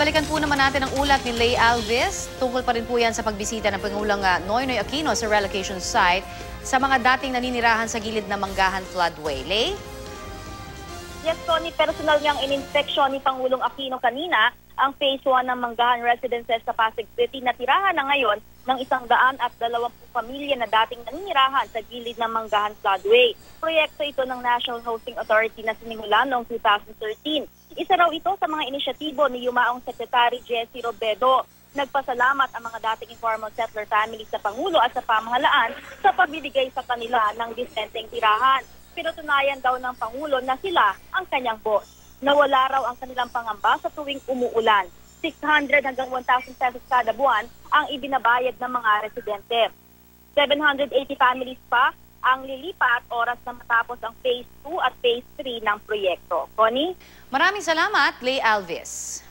balikan po naman natin ang ulat ni Lay Alvis. Tungkol pa rin po yan sa pagbisita ng Pangulong ah, Noynoy Aquino sa relocation site sa mga dating naninirahan sa gilid ng Manggahan Floodway. Lay? Yes, Tony, personal niyang ininspeksyon ni Pangulong Aquino kanina ang phase 1 ng Manggahan Residences sa Pasig City na tirahan na ngayon ng isang daan at dalawampung pamilya na dating naninirahan sa gilid ng Manggahan Floodway. Proyekto ito ng National Housing Authority na sinimulan noong 2013. Isa raw ito sa mga inisyatibo ni Yumaong Secretary Jesse Robedo. Nagpasalamat ang mga dating informal settler families sa Pangulo at sa pamahalaan sa pagbibigay sa kanila ng disenteng tirahan. Pinutunayan daw ng Pangulo na sila ang kanyang boss. Nawala raw ang kanilang pangamba sa tuwing umuulan. 600 hanggang 1,000 pesos kada buwan ang ibinabayad ng mga residente. 780 families pa ang lilipat oras na matapos ang Phase 2 at Phase 3 ng proyekto. Connie? Maraming salamat, Lay Alvis.